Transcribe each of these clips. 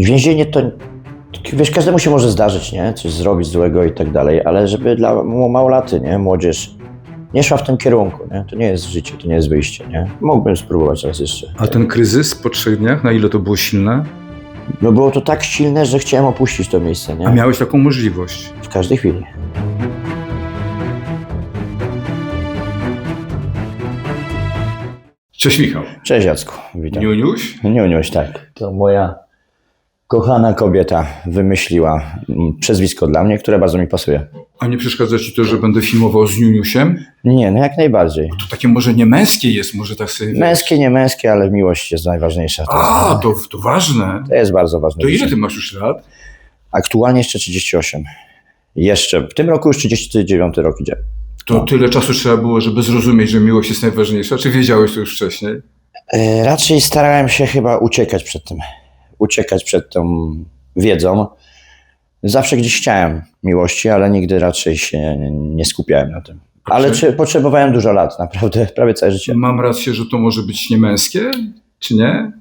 Więzienie to, wiesz, każdemu się może zdarzyć, nie? Coś zrobić złego i tak dalej, ale żeby dla małolaty, nie? Młodzież nie szła w tym kierunku, nie? To nie jest życie, to nie jest wyjście, nie? Mógłbym spróbować raz jeszcze. A ten kryzys po trzech dniach, na ile to było silne? No było to tak silne, że chciałem opuścić to miejsce, A nie? miałeś taką możliwość. W każdej chwili. Cześć Michał. Cześć Jacku, witam. Niuniuś? Niuniuś, tak. To moja kochana kobieta wymyśliła mm, przezwisko dla mnie, które bardzo mi pasuje. A nie przeszkadza ci to, że będę filmował z Niuniusiem? Nie, no jak najbardziej. To takie może nie męskie jest, może tak sobie... Męskie, nie męskie, ale miłość jest najważniejsza. A, to, to ważne. to jest bardzo ważne. To ile ty masz już lat? Aktualnie jeszcze 38. Jeszcze. W tym roku już 39 rok idzie. To tyle czasu trzeba było, żeby zrozumieć, że miłość jest najważniejsza. Czy wiedziałeś to już wcześniej? E, Raczej starałem się chyba uciekać przed tym. Uciekać przed tą wiedzą. Zawsze gdzieś chciałem miłości, ale nigdy raczej się nie skupiałem na tym. Ale czy- potrzebowałem dużo lat, naprawdę, prawie całe życie. Mam rację, że to może być niemęskie, czy nie?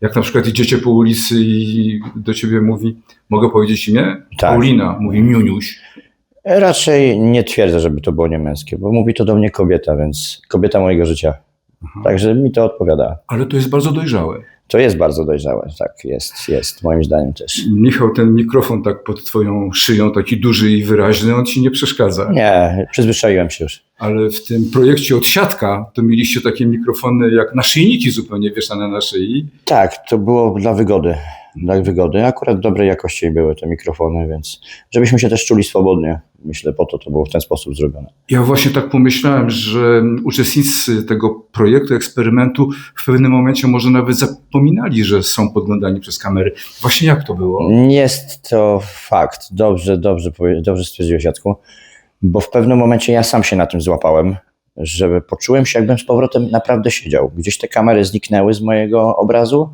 Jak na przykład idziecie po ulicy i do ciebie mówi, mogę powiedzieć imię? Tak. Paulina, mówi Miuniuś. Raczej nie twierdzę, żeby to było niemęskie, bo mówi to do mnie kobieta, więc kobieta mojego życia. Także mi to odpowiada. Ale to jest bardzo dojrzałe. To jest bardzo dojrzałe, tak, jest, jest, moim zdaniem też. Michał, ten mikrofon tak pod twoją szyją, taki duży i wyraźny, on ci nie przeszkadza. Nie, przyzwyczaiłem się już. Ale w tym projekcie Odsiadka to mieliście takie mikrofony jak naszyjniki zupełnie wieszane na szyi. Tak, to było dla wygody. Dla wygody. Akurat dobrej jakości były te mikrofony, więc żebyśmy się też czuli swobodnie. Myślę, po to to było w ten sposób zrobione. Ja właśnie tak pomyślałem, że uczestnicy tego projektu, eksperymentu w pewnym momencie może nawet zapominali, że są podglądani przez kamery. Właśnie jak to było? Jest to fakt. Dobrze, dobrze, dobrze stwierdziłeś, Jacku. Bo w pewnym momencie ja sam się na tym złapałem, że poczułem się, jakbym z powrotem naprawdę siedział. Gdzieś te kamery zniknęły z mojego obrazu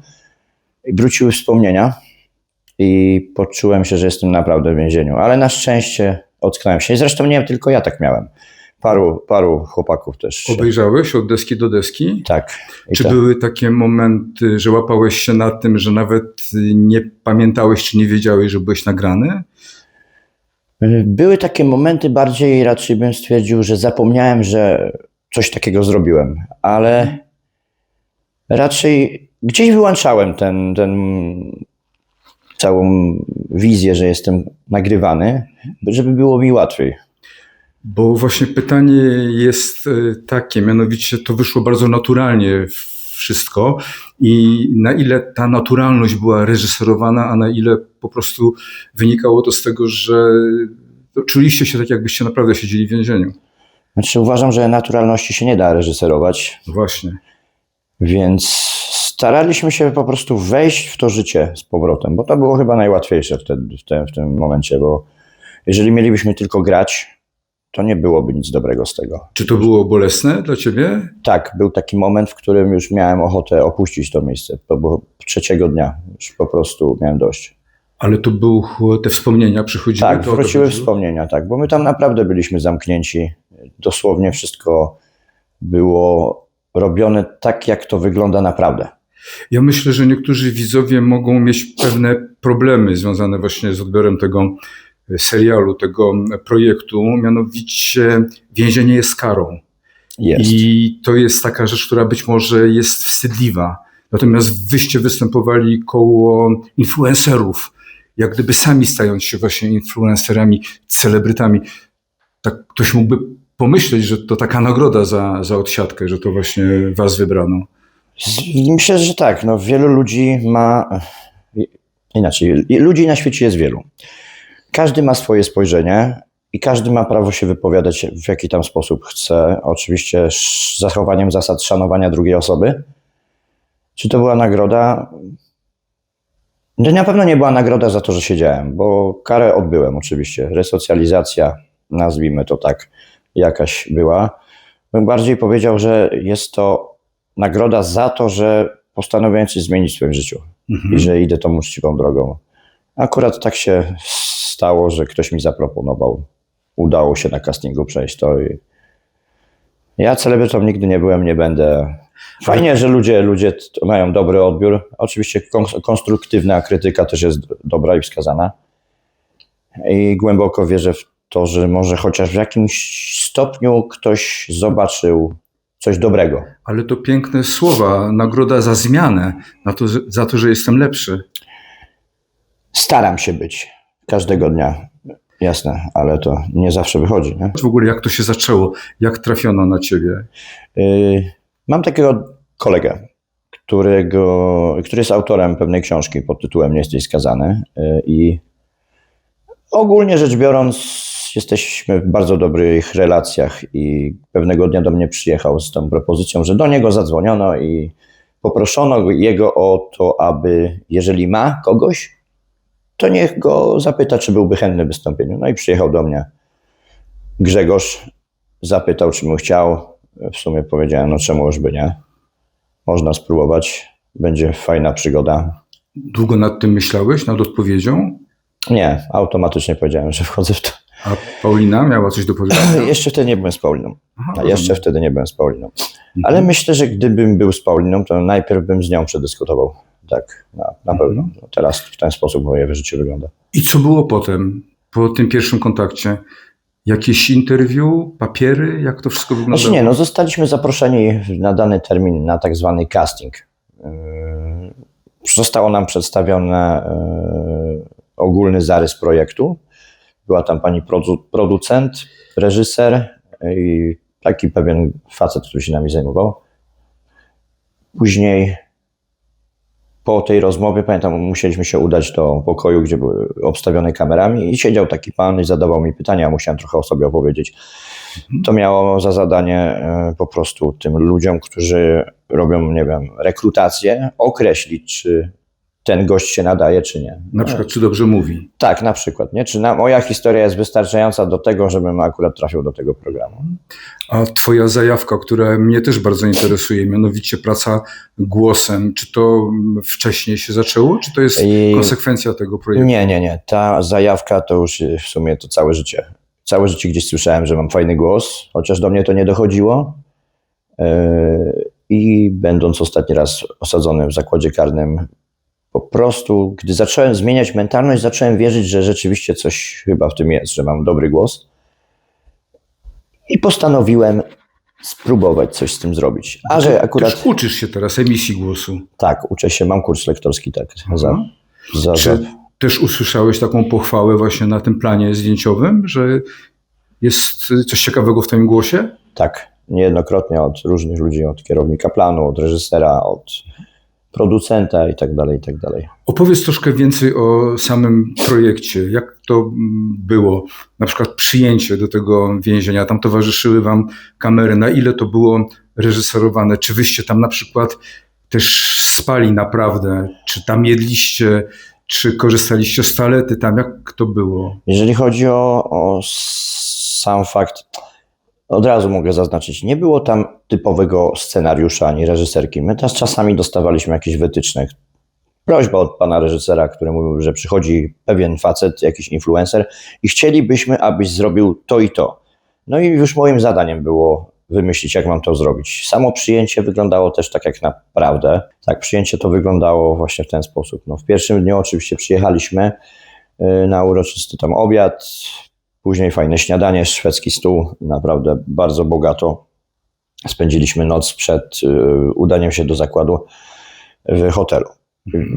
wróciły wspomnienia i poczułem się, że jestem naprawdę w więzieniu. Ale na szczęście ocknąłem się. I zresztą nie tylko ja tak miałem. Paru, paru chłopaków też. Obejrzałeś od deski do deski? Tak. I Czy to- były takie momenty, że łapałeś się na tym, że nawet nie pamiętałeś czy nie wiedziałeś, że byłeś nagrany? Były takie momenty, bardziej raczej bym stwierdził, że zapomniałem, że coś takiego zrobiłem, ale raczej gdzieś wyłączałem ten, ten całą wizję, że jestem nagrywany, żeby było mi łatwiej. Bo właśnie pytanie jest e, takie, mianowicie to wyszło bardzo naturalnie wszystko i na ile ta naturalność była reżyserowana, a na ile po prostu wynikało to z tego, że czuliście się tak, jakbyście naprawdę siedzieli w więzieniu. Znaczy uważam, że naturalności się nie da reżyserować, Właśnie. więc staraliśmy się po prostu wejść w to życie z powrotem, bo to było chyba najłatwiejsze wtedy, w, tym, w tym momencie, bo jeżeli mielibyśmy tylko grać, to nie byłoby nic dobrego z tego. Czy to było bolesne dla ciebie? Tak, był taki moment, w którym już miałem ochotę opuścić to miejsce. To było trzeciego dnia, już po prostu miałem dość. Ale to był te wspomnienia przychodziły? Tak, to o to wróciły wspomnienia, tak, bo my tam naprawdę byliśmy zamknięci. Dosłownie wszystko było robione tak, jak to wygląda naprawdę. Ja myślę, że niektórzy widzowie mogą mieć pewne problemy związane właśnie z odbiorem tego serialu, tego projektu. Mianowicie więzienie jest karą. Jest. I to jest taka rzecz, która być może jest wstydliwa. Natomiast wyście występowali koło influencerów, jak gdyby sami stając się właśnie influencerami, celebrytami. Tak ktoś mógłby pomyśleć, że to taka nagroda za, za odsiadkę, że to właśnie was wybrano. Myślę, że tak. No, wielu ludzi ma. Inaczej, ludzi na świecie jest wielu. Każdy ma swoje spojrzenie i każdy ma prawo się wypowiadać w jaki tam sposób chce. Oczywiście z zachowaniem zasad szanowania drugiej osoby. Czy to była nagroda? To na pewno nie była nagroda za to, że siedziałem, bo karę odbyłem oczywiście. Resocjalizacja, nazwijmy to tak, jakaś była. Bym bardziej powiedział, że jest to nagroda za to, że postanowiłem coś zmienić w swoim życiu Mhm. i że idę tą uczciwą drogą. Akurat tak się stało, że ktoś mi zaproponował. Udało się na castingu przejść to i ja celebrytą nigdy nie byłem, nie będę. Fajnie, że ludzie, ludzie mają dobry odbiór. Oczywiście kons- konstruktywna krytyka też jest dobra i wskazana. I głęboko wierzę w to, że może chociaż w jakimś stopniu ktoś zobaczył coś dobrego. Ale to piękne słowa, nagroda za zmianę, na to, za to, że jestem lepszy. Staram się być każdego dnia. Jasne, ale to nie zawsze wychodzi. Nie? W ogóle jak to się zaczęło? Jak trafiono na ciebie? Yy, Mam takiego kolegę, którego, który jest autorem pewnej książki pod tytułem Nie jesteś skazany. Yy, I ogólnie rzecz biorąc, jesteśmy w bardzo dobrych relacjach. I pewnego dnia do mnie przyjechał z tą propozycją, że do niego zadzwoniono i poproszono jego o to, aby jeżeli ma kogoś, to niech go zapyta, czy byłby chętny w wystąpieniu. No i przyjechał do mnie Grzegorz, zapytał, czy mu chciał. W sumie powiedziałem, no czemu już by nie. Można spróbować, będzie fajna przygoda. Długo nad tym myślałeś, nad odpowiedzią? Nie, automatycznie powiedziałem, że wchodzę w to. A Paulina miała coś do powiedzenia? Jeszcze wtedy nie byłem z Pauliną. Aha, A jeszcze wtedy nie byłem z Pauliną. Ale myślę, że gdybym był z Pauliną, to najpierw bym z nią przedyskutował. Tak, na, na pewno. No Teraz w ten sposób moje życie wygląda. I co było potem, po tym pierwszym kontakcie? Jakieś interview, papiery? Jak to wszystko wyglądało? Znaczy nie, no zostaliśmy zaproszeni na dany termin na tak zwany casting. Yy, Zostało nam przedstawione yy, ogólny zarys projektu. Była tam pani produ- producent, reżyser i taki pewien facet, który się nami zajmował. Później po tej rozmowie, pamiętam, musieliśmy się udać do pokoju, gdzie były obstawione kamerami i siedział taki pan i zadawał mi pytania, musiałem trochę o sobie opowiedzieć. To miało za zadanie e, po prostu tym ludziom, którzy robią, nie wiem, rekrutację, określić, czy ten gość się nadaje, czy nie. Na przykład, czy dobrze mówi? Tak, na przykład, nie? Czy na, moja historia jest wystarczająca do tego, żebym akurat trafił do tego programu. A twoja zajawka, która mnie też bardzo interesuje, mianowicie praca głosem, czy to wcześniej się zaczęło, czy to jest I- konsekwencja tego projektu? Nie, nie, nie. Ta zajawka to już w sumie to całe życie. Całe życie gdzieś słyszałem, że mam fajny głos, chociaż do mnie to nie dochodziło. Yy, I będąc ostatni raz osadzony w zakładzie karnym, po prostu, gdy zacząłem zmieniać mentalność, zacząłem wierzyć, że rzeczywiście coś chyba w tym jest, że mam dobry głos. I postanowiłem spróbować coś z tym zrobić. A że akurat Też uczysz się teraz emisji głosu. tak, uczę się, mam kurs lektorski, tak. Za, Mhm. za, za, Czy też usłyszałeś taką pochwałę właśnie na tym planie zdjęciowym, że jest coś ciekawego w twoim głosie? Tak, niejednokrotnie od różnych ludzi, od kierownika planu, od reżysera, od producenta i tak dalej, i tak dalej. Opowiedz troszkę więcej o samym projekcie. Jak to było? Na przykład przyjęcie do tego więzienia. Tam towarzyszyły wam kamery. Na ile to było reżyserowane? Czy wyście tam na przykład też spali naprawdę? Czy tam jedliście? Czy korzystaliście z toalety tam? Jak to było? Jeżeli chodzi o, o sam fakt, od razu mogę zaznaczyć, nie było tam typowego scenariusza ani reżyserki. My też czasami dostawaliśmy jakieś wytyczne. Prośba od pana reżysera, który mówił, że przychodzi pewien facet, jakiś influencer i chcielibyśmy, abyś zrobił to i to. No i już moim zadaniem było wymyślić, jak mam to zrobić. Samo przyjęcie wyglądało też tak jak naprawdę. Tak, przyjęcie to wyglądało właśnie w ten sposób. No, w pierwszym dniu oczywiście przyjechaliśmy y, na uroczysty tam obiad, później fajne śniadanie, szwedzki stół, naprawdę bardzo bogato. Spędziliśmy noc przed y, udaniem się do zakładu w hotelu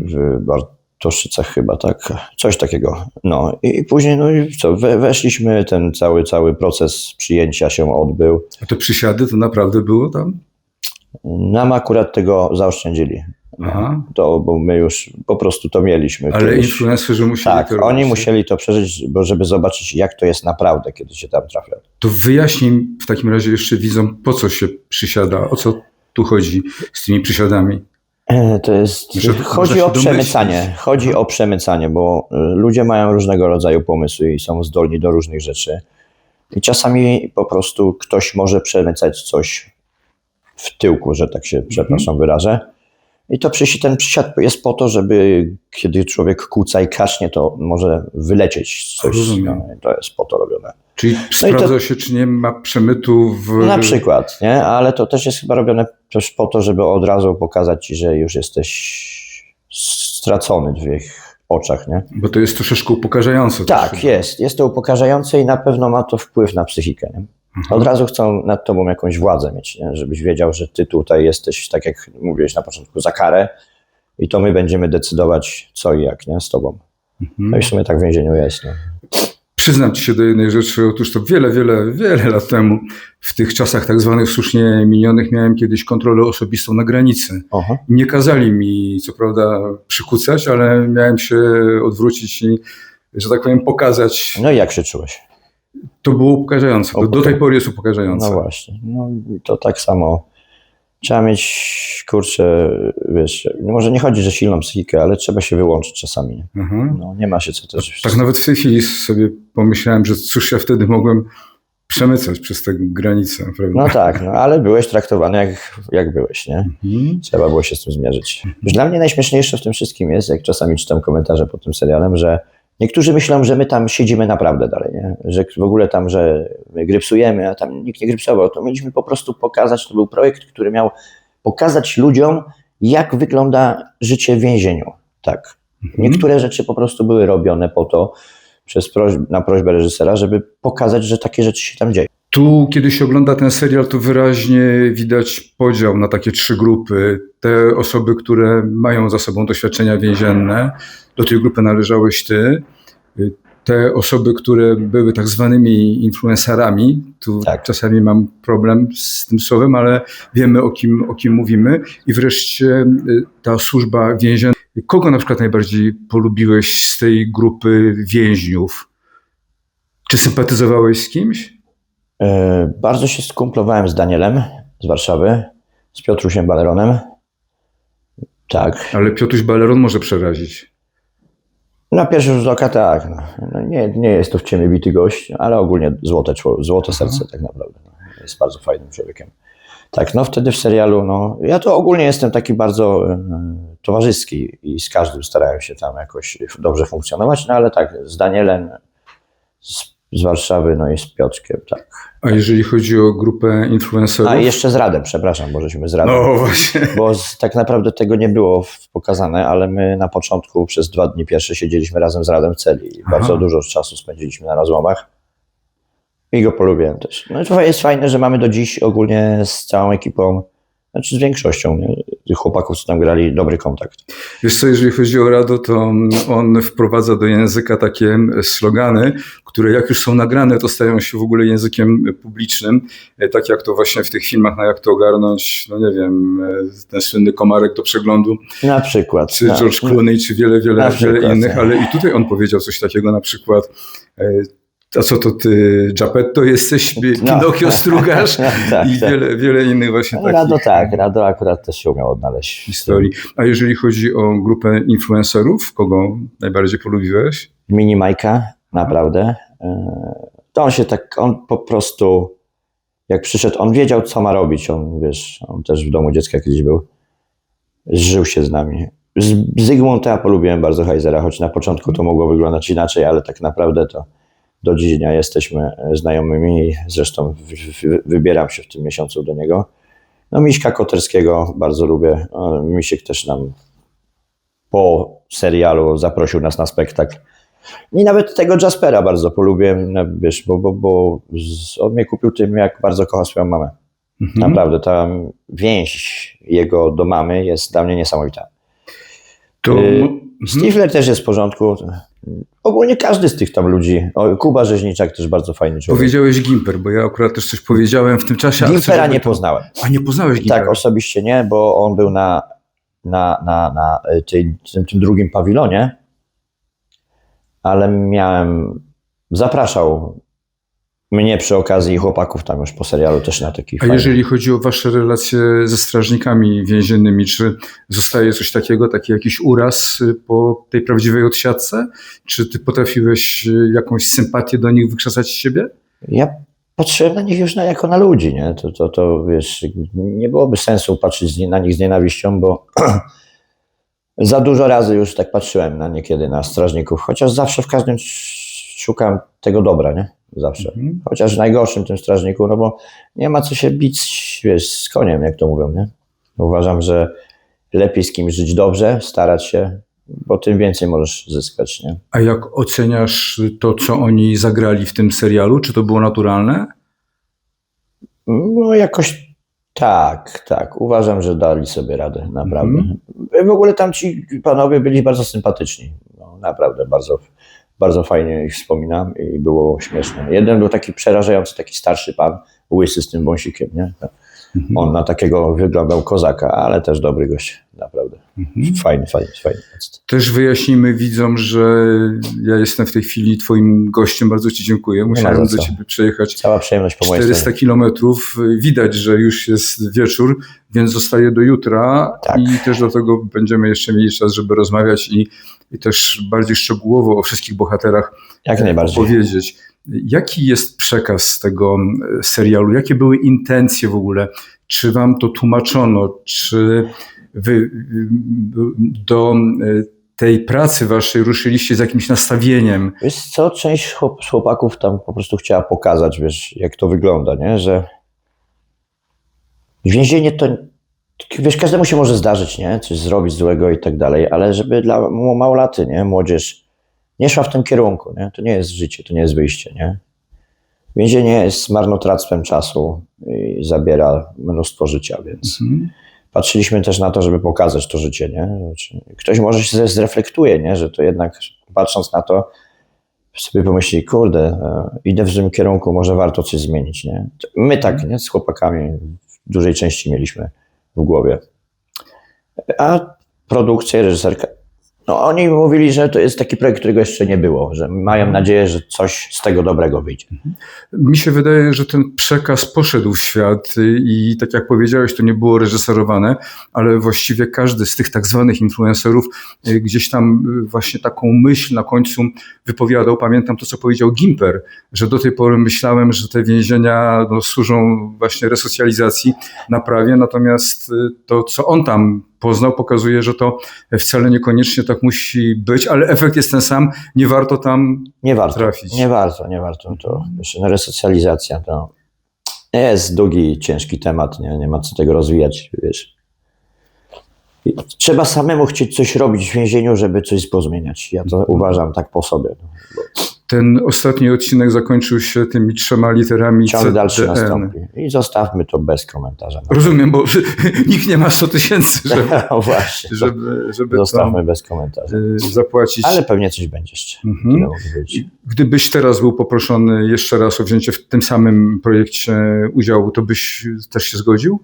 w Bartoszycach chyba, tak? Coś takiego. No i później, no i co, we, weszliśmy, ten cały, cały proces przyjęcia się odbył. A te przysiady to naprawdę było tam? Nam akurat tego zaoszczędzili. Aha. To, bo my już po prostu to mieliśmy. Ale kiedyś. influencerzy musieli Tak, to oni musieli to przeżyć, bo żeby zobaczyć, jak to jest naprawdę, kiedy się tam trafia. To wyjaśnij w takim razie jeszcze widzom, po co się przysiada, o co tu chodzi z tymi przysiadami. E, To jest. Że- chodzi o przemycanie. domyślić. Chodzi o przemycanie, bo y, ludzie mają różnego rodzaju pomysły i są zdolni do różnych rzeczy. I czasami po prostu ktoś może przemycać coś w tyłku, że tak się, przepraszam, wyrażę. I to przysi- ten przysiad jest po to, żeby kiedy człowiek kłóca i kasznie, to może wylecieć coś. Rozumiem. To jest po to robione. Czyli No sprawdza się, czy nie ma przemytu w... Na przykład, nie? Ale to też jest chyba robione też po to, żeby od razu pokazać ci, że już jesteś stracony w ich oczach, nie? Bo to jest troszeczkę upokarzające. Tak, jest. Jest to upokarzające i na pewno ma to wpływ na psychikę. Nie? Mhm. Od razu chcą nad tobą jakąś władzę mieć, nie? żebyś wiedział, że ty tutaj jesteś, tak jak mówiłeś na początku, za karę i to my będziemy decydować co i jak, nie? Z tobą. No i w sumie tak w więzieniu jest. No. Przyznam ci się do jednej rzeczy. Otóż to wiele, wiele, wiele lat temu, w tych czasach tak zwanych słusznie minionych, miałem kiedyś kontrolę osobistą na granicy. Oho. Nie kazali mi, co prawda, przykucać, ale miałem się odwrócić i, że tak powiem, pokazać. No i jak się czułeś? To było upokarzające. Do Upoka- tej pory jest upokarzające. No właśnie. No to tak samo. Trzeba mieć, kurczę, wiesz, no może nie chodzi, że silną psychikę, ale trzeba się wyłączyć czasami. Nie, Mhm. no, nie ma się co też... Tak nawet w tej chwili sobie pomyślałem, że cóż ja wtedy mogłem przemycać przez tę granicę, prawda? No tak, no, ale byłeś traktowany jak, jak byłeś, nie? Mhm. Trzeba było się z tym zmierzyć. Już dla mnie najśmieszniejsze w tym wszystkim jest, jak czasami czytam komentarze pod tym serialem, że niektórzy myślą, że my tam siedzimy naprawdę dalej, nie? że w ogóle tam, że my grypsujemy, a tam nikt nie grypsował. To mieliśmy po prostu pokazać, to był projekt, który miał pokazać ludziom, jak wygląda życie w więzieniu. Tak. Niektóre rzeczy po prostu były robione po to, przez prośb, na prośbę reżysera, żeby pokazać, że takie rzeczy się tam dzieją. Tu, kiedy się ogląda ten serial, to wyraźnie widać podział na takie trzy grupy. Te osoby, które mają za sobą doświadczenia więzienne, do tej grupy należałeś ty. Te osoby, które były tak zwanymi influencerami, tu Tak. czasami mam problem z tym słowem, ale wiemy o kim, o kim mówimy. I wreszcie y, ta służba więzienna. Kogo na przykład najbardziej polubiłeś z tej grupy więźniów? Czy sympatyzowałeś z kimś? E, Bardzo się skumplowałem z Danielem z Warszawy, z Piotrusiem Baleronem. Tak. Ale Piotruś Baleron może przerazić. Na pierwszy rzut oka tak. No. No nie, nie jest to w ciemię bity gość, ale ogólnie złote, złote serce tak naprawdę. No. Jest bardzo fajnym człowiekiem. Tak, no wtedy w serialu, no ja to ogólnie jestem taki bardzo e, towarzyski i z każdym starałem się tam jakoś dobrze funkcjonować, no ale tak, z Danielem z, z Warszawy, no i z Piotrkiem, tak. A jeżeli chodzi o grupę influencerów? A jeszcze z Radem, przepraszam, bo żeśmy z Radem. No właśnie. Bo z, tak naprawdę tego nie było pokazane, ale my na początku przez dwa dni pierwsze siedzieliśmy razem z Radem w celi i Aha. bardzo dużo czasu spędziliśmy na rozmowach. I go polubiłem też. No i to jest fajne, że mamy do dziś ogólnie z całą ekipą, znaczy z większością nie, tych chłopaków, co tam grali, dobry kontakt. Wiesz co, jeżeli chodzi o Rado, to on wprowadza do języka takie slogany, które jak już są nagrane, to stają się w ogóle językiem publicznym. E, Tak jak to właśnie w tych filmach, na jak to ogarnąć, no nie wiem, e, ten słynny komarek do przeglądu, Na przykład. czy na- George Clooney, czy wiele, wiele, przykład, wiele innych, tak. ale i tutaj on powiedział coś takiego na przykład, e, a co to ty, Geppetto jesteś, No. Pinokio strugasz tak, i tak. wiele, wiele innych właśnie takich Rado tak, Rado akurat też się umiał odnaleźć. w historii. A jeżeli chodzi o grupę influencerów, kogo najbardziej polubiłeś? mini Majka, naprawdę. E, To on się tak, on po prostu, jak przyszedł, on wiedział, co ma robić. On, wiesz, on też w domu dziecka kiedyś był. Zżył się z nami. Z Zygmunta polubiłem bardzo Heizera, choć na początku to mogło wyglądać inaczej, ale tak naprawdę to do dziś dnia jesteśmy znajomymi. Zresztą wy- wy- wybieram się w tym miesiącu do niego. No Miśka Koterskiego bardzo lubię. Misiek też nam po serialu zaprosił nas na spektakl. I nawet tego Jaspera bardzo polubiłem, no, wiesz, bo, bo, bo on mnie kupił tym, jak bardzo kocha swoją mamę. Mhm. Naprawdę, ta więź jego do mamy jest dla mnie niesamowita. To, Y, mhm. Stifler też jest w porządku. Ogólnie każdy z tych tam ludzi. O, Kuba Rzeźniczak też bardzo fajny człowiek. Powiedziałeś Gimper, bo ja akurat też coś powiedziałem w tym czasie. Gimpera nie to- poznałem. A nie poznałeś Gimpera? Tak, osobiście nie, bo on był na, na, na, na y, tej, tym, tym drugim pawilonie, ale miałem, zapraszał mnie przy okazji i chłopaków tam już po serialu też na taki A fajny- jeżeli chodzi o wasze relacje ze strażnikami więziennymi, czy zostaje coś takiego, taki jakiś uraz y, po tej prawdziwej odsiadce? Czy ty potrafiłeś y, jakąś sympatię do nich wykrzesać z siebie? Ja patrzyłem na nich już na, jako na ludzi, nie? To, to, to wiesz, nie byłoby sensu patrzeć na nich z nienawiścią, bo za dużo razy już tak patrzyłem na niekiedy na strażników, chociaż zawsze w każdym sz- szukam tego dobra, nie? Zawsze. Mhm. Chociaż w najgorszym tym strażniku, no bo nie ma co się bić, wiesz, z koniem, jak to mówią, nie? Uważam, że lepiej z kimś żyć dobrze, starać się, bo tym więcej możesz zyskać. Nie? A jak oceniasz to, co oni zagrali w tym serialu? Czy to było naturalne? No jakoś tak, tak. Uważam, że dali sobie radę, naprawdę. W ogóle tam ci panowie byli bardzo sympatyczni. No, naprawdę, bardzo, bardzo fajnie ich wspominam i było śmieszne. Jeden był taki przerażający, taki starszy pan, łysy z tym wąsikiem, nie? On na takiego wyglądał kozaka, ale też dobry gość, naprawdę. Fajny, fajny, fajny. facet. Też wyjaśnijmy widzom, że ja jestem w tej chwili twoim gościem. Bardzo ci dziękuję. Musiałem do ciebie przejechać Cała przyjemność po mojej 400 stronie. kilometrów. Widać, że już jest wieczór, więc zostaję do jutra Tak. i też do tego będziemy jeszcze mieli czas, żeby rozmawiać i, i też bardziej szczegółowo o wszystkich bohaterach Jak najbardziej. powiedzieć. Jaki jest przekaz tego e, serialu? Jakie były intencje w ogóle? Czy wam to tłumaczono? Czy wy y, do e, tej pracy waszej ruszyliście z jakimś nastawieniem? Wiesz co, część chłopaków tam po prostu chciała pokazać, wiesz, jak to wygląda, nie? Że więzienie to, wiesz, każdemu się może zdarzyć, nie? Coś zrobić złego i tak dalej, ale żeby dla małolaty, nie? Młodzież nie szła w tym kierunku, nie? To nie jest życie, to nie jest wyjście, nie? Więzienie jest marnotrawstwem czasu i zabiera mnóstwo życia, więc Mhm. patrzyliśmy też na to, żeby pokazać to życie, nie? Znaczy, Ktoś może się zreflektuje, nie? Że to jednak patrząc na to, sobie pomyśli, kurde, e, idę w tym kierunku, może warto coś zmienić, nie? My tak, nie? Z chłopakami w dużej części mieliśmy w głowie. A produkcja i reżyserka, no oni mówili, że to jest taki projekt, którego jeszcze nie było, że mają nadzieję, że coś z tego dobrego wyjdzie. Mi się wydaje, że ten przekaz poszedł w świat i tak jak powiedziałeś, to nie było reżyserowane, ale właściwie każdy z tych tak zwanych influencerów y, gdzieś tam y, właśnie taką myśl na końcu wypowiadał. Pamiętam to, co powiedział Gimper, że do tej pory myślałem, że te więzienia no, służą właśnie resocjalizacji, naprawie, natomiast y, to, co on tam poznał, pokazuje, że to wcale niekoniecznie tak musi być, ale efekt jest ten sam, nie warto tam Nie warto. trafić. Nie warto, nie warto. To no, resocjalizacja to jest długi, ciężki temat, nie, nie ma co tego rozwijać, wiesz. Trzeba samemu chcieć coś robić w więzieniu, żeby coś pozmieniać. Ja to uważam tak po sobie. Ten ostatni odcinek zakończył się tymi trzema literami Ciąg dalszy CDN. nastąpi. I zostawmy to bez komentarza. Rozumiem, bo nikt nie ma 100 tysięcy, żeby, No właśnie, żeby, żeby zostawmy bez komentarza. y, zapłacić. Ale pewnie coś będzie jeszcze. Mhm. Gdybyś teraz był poproszony jeszcze raz o wzięcie w tym samym projekcie udziału, to byś też się zgodził?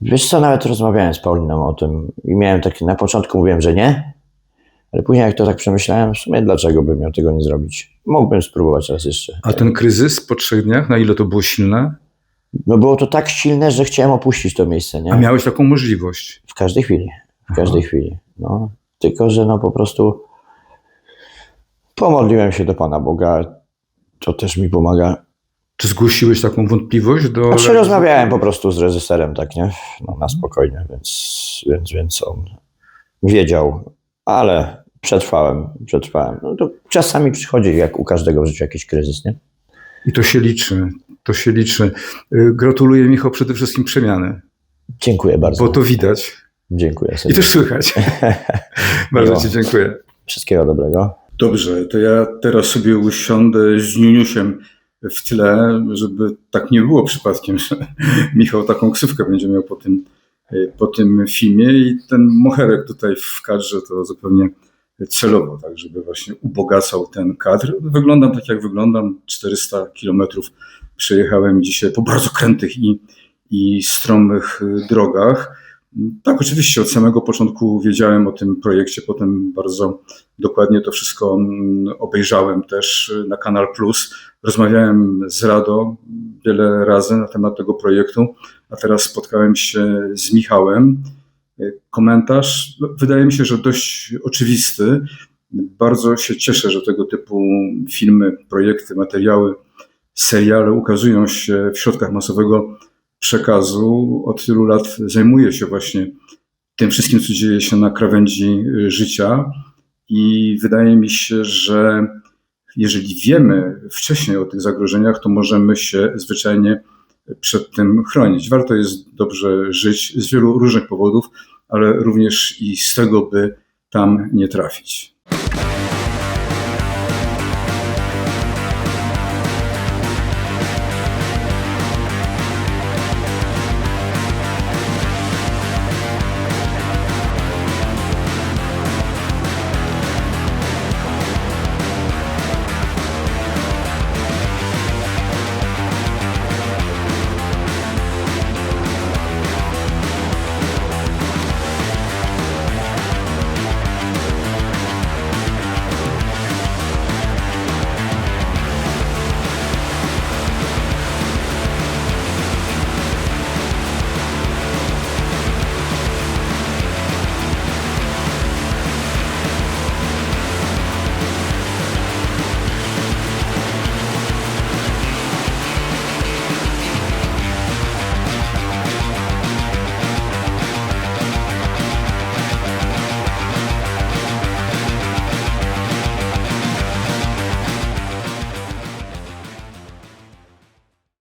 Wiesz co, nawet rozmawiałem z Pauliną o tym i miałem taki, na początku mówiłem, że nie, ale później jak to tak przemyślałem, w sumie dlaczego bym miał tego nie zrobić? Mógłbym spróbować raz jeszcze. A ten kryzys po trzech dniach, na ile to było silne? No było to tak silne, że chciałem opuścić to miejsce, nie? A miałeś taką możliwość. W każdej chwili, w każdej chwili. No, tylko, że no po prostu pomodliłem się do Pana Boga, to też mi pomaga. Czy zgłosiłeś taką wątpliwość do... Znaczy rozmawiałem po prostu z reżyserem, tak nie? No, na spokojnie, więc, więc, więc on wiedział, ale przetrwałem, przetrwałem. No to czasami przychodzi, jak u każdego w życiu, jakiś kryzys, nie? I to się liczy, to się liczy. Y, Gratuluję Michał przede wszystkim przemiany, Dziękuję bardzo. bo to widać Dziękuję i serdecznie. też słychać. Bardzo Miło. Ci dziękuję. Wszystkiego dobrego. Dobrze, to ja teraz sobie usiądę z Niuniusiem w tle, żeby tak nie było przypadkiem, że Michał taką ksywkę będzie miał po tym, po tym filmie i ten moherek tutaj w kadrze to zupełnie celowo, tak żeby właśnie ubogacał ten kadr. Wyglądam tak jak wyglądam, 400 kilometrów przejechałem dzisiaj po bardzo krętych i, i stromych y, drogach. Tak, oczywiście od samego początku wiedziałem o tym projekcie, potem bardzo dokładnie to wszystko mm, obejrzałem też y, na Kanal Plus. Rozmawiałem z Rado wiele razy na temat tego projektu, a teraz spotkałem się z Michałem. Y, Komentarz, no, wydaje mi się, że dość oczywisty. Bardzo się cieszę, że tego typu filmy, projekty, materiały, seriale ukazują się w środkach masowego przekazu. Od tylu lat zajmuję się właśnie tym wszystkim, co dzieje się na krawędzi y, życia. I wydaje mi się, że jeżeli wiemy wcześniej o tych zagrożeniach, to możemy się zwyczajnie przed tym chronić. Warto jest dobrze żyć z wielu różnych powodów, ale również i z tego, by tam nie trafić.